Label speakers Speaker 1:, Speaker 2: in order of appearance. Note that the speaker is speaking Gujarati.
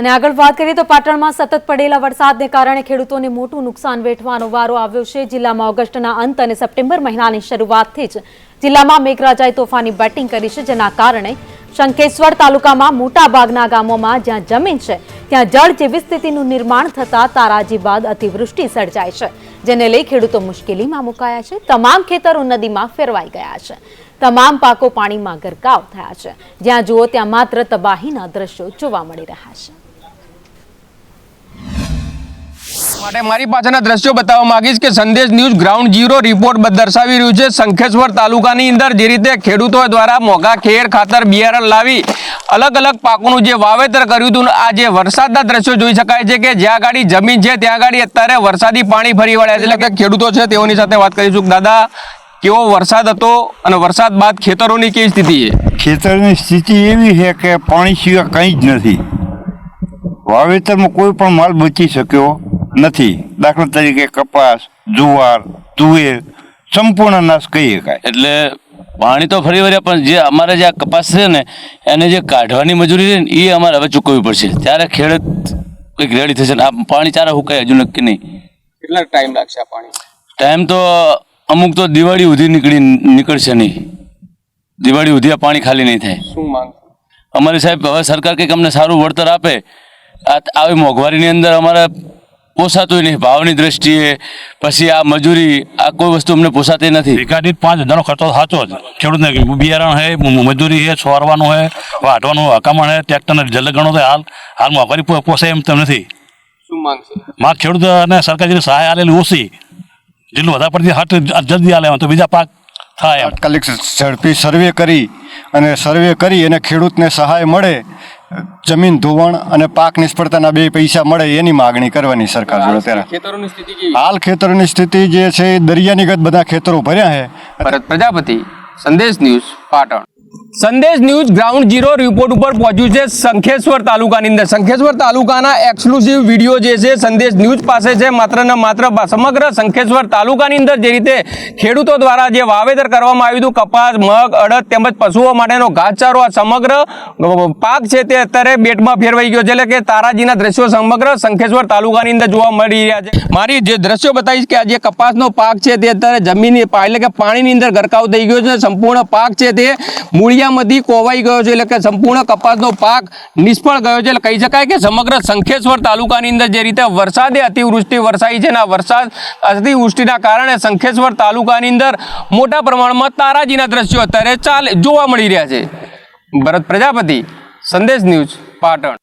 Speaker 1: અને આગળ વાત કરીએ તો પાટણમાં સતત પડેલા વરસાદને કારણે ખેડૂતોને મોટું નુકસાન વેઠવાનો વારો આવ્યો છે. જિલ્લામાં ઓગસ્ટના અંત અને સપ્ટેમ્બર મહિનાની શરૂઆતથી જ જિલ્લામાં મેઘરાજાએ તોફાની બેટિંગ કરી છે, જેના કારણે શંકેશ્વર તાલુકામાં મોટા ભાગના ગામોમાં જ્યાં જમીન છે, ત્યાં જળ જેવી સ્થિતિનું નિર્માણ થતા તારાજી બાદ અતિવૃષ્ટિ સર્જાય છે, જેને લઈ ખેડૂતો મુશ્કેલીમાં મુકાયા છે. તમામ ખેતરો નદીમાં ફેરવાઈ ગયા છે. તમામ પાકો પાણીમાં ગરકાવ થયા છે. જ્યાં જુઓ ત્યાં માત્ર તબાહીના દ્રશ્યો જોવા મળી રહ્યા છે.
Speaker 2: માટે મારી પાસેના દ્રશ્યો બતાવવા માંગીશ કે સંદેશ ન્યૂઝ ગ્રાઉન્ડ ઝીરો રિપોર્ટ દર્શાવી રહ્યું છે. શંખેશ્વર તાલુકાની અંદર જે રીતે ખેડૂતો દ્વારા મોંઘા ખેર ખાતર, બિયારણ લાવી અલગ અલગ પાકોનું જે વાવેતર કર્યું હતું, આ જે વરસાદના દ્રશ્યો જોઈ શકાય છે કે જ્યાં ગાડી જમીન છે, ત્યાં ગાડી અત્યારે વરસાદી પાણી ફરી વળ્યા છે. એટલે કે ખેડૂતો છે, તેઓની સાથે વાત કરીશું. દાદા, કેવો વરસાદ હતો અને વરસાદ બાદ ખેતરોની કેવી સ્થિતિ છે?
Speaker 3: ખેતરની સ્થિતિ એવી છે કે પાણી સિવાય કંઈ જ નથી. વાવેતરમાં કોઈ પણ માલ બચી શક્યો. નથી. દાખલા તરીકે કપાસ જુવાર તુવેર સંપૂર્ણ નાશ કહી શકાય.
Speaker 4: એટલે પાણી તો ફરી વળ્યા પણ જે અમારે જે આ કપાસ છે ને એને જે કાઢવાની મજૂરી છે ને એ અમારે હવે ચૂકવવી પડશે. ત્યારે ખેડૂત કંઈક રેડી થશે ને. આ પાણી ચારા હુકાય હજુ નક્કી નહીં.
Speaker 2: કેટલા ટાઈમ લાગશે આ પાણી?
Speaker 4: ટાઈમ તો અમુક તો દિવાળી સુધી નીકળી નીકળશે નહીં. દિવાળી સુધી આ પાણી ખાલી નહીં થાય.
Speaker 2: શું માંગ
Speaker 4: અમારી સાહેબ હવે સરકાર કંઈક અમને સારું વળતર આપે. આ આવી મોંઘવારીની અંદર અમારે પોસાતું નહીં ભાવની દ્રષ્ટિએ પછી આ મજૂરી આ કોઈ વસ્તુ અમને પોસાતી નથી.
Speaker 5: વીઘા દીઠ પાંચ હજારનો ખર્ચો સાચો જ. ખેડૂતને બિયારણ છે મ- મજૂરી છે છોરવાનું છે વાઢવાનું હકામણ છે ટ્રેક્ટરને જલ્દ ગણો તો હાલ હાલમાં મોંઘવારી પોસાય એમ તેમ નથી.
Speaker 2: શું માંગશે માં
Speaker 5: માર ખેડૂત અને સરકાર જેટલી સહાય આલેલી ઓછી. જેટલું વધારે પડતી હાટ જલ્દી આલે તો બીજા પાક થાય
Speaker 3: તાત્કાલિક ઝડપી સર્વે કરી અને સર્વે કરી અને ખેડૂતને સહાય મળે જમીન ધોવાણ અને પાક નિષ્ફળતાના બે પૈસા મળે એની માગણી કરવાની સરકાર જોડે ત્યારે.
Speaker 2: ખેતરોની સ્થિતિ કેવી?
Speaker 3: હાલ ખેતરોની સ્થિતિ જે છે એ દરિયાની ગત બધા ખેતરો ભર્યા છે.
Speaker 2: ભરત પ્રજાપતિ સંદેશ ન્યૂઝ પાટણ. સંદેશ ન્યૂઝ ગ્રાઉન્ડ ઝીરો રિપોર્ટ ઉપર પહોંચ્યું છે શંખેશ્વર તાલુકાની અંદર. શંખેશ્વર તાલુકાના એક્સક્લુઝિવ વીડિયો જે છે, સંદેશ ન્યૂઝ પાસે છે, માત્ર ને માત્ર સમગ્ર શંખેશ્વર તાલુકાની અંદર જે રીતે ખેડૂતો દ્વારા જે વાવેતર કરવામાં આવ્યું હતું, કપાસ, મગ, અડદ તેમજ પશુઓ માટેનો ઘાસચારો, આ સમગ્ર પાક છે તે અત્યારે બેટમાં ફેરવાઈ ગયો છે. એટલે કે તારાજીના દ્રશ્યો સમગ્ર શંખેશ્વર તાલુકાની અંદર જોવા મળી રહ્યા છે. મારી જે દ્રશ્યો બતાવીશ કે આ જે કપાસનો પાક છે તે અત્યારે જમીનની, એટલે કે પાણીની અંદર ગરકાવ થઈ ગયો છે સંપૂર્ણ પાક છે તે મૂળિયામાંથી કોવાઈ ગયો છે એટલે કે સંપૂર્ણ કપાસનો પાક નિષ્ફળ ગયો છે એટલે કહી શકાય કે સમગ્ર શંખેશ્વર તાલુકાની અંદર જે રીતે વરસાદે અતિવૃષ્ટિ વરસાઈ છે અને વરસાદ અતિવૃષ્ટિના કારણે શંખેશ્વર તાલુકાની અંદર મોટા પ્રમાણમાં તારાજીના દ્રશ્યો અત્યારે ચાલે જોવા મળી રહ્યા છે. ભરત પ્રજાપતિ, સંદેશ ન્યૂઝ પાટણ.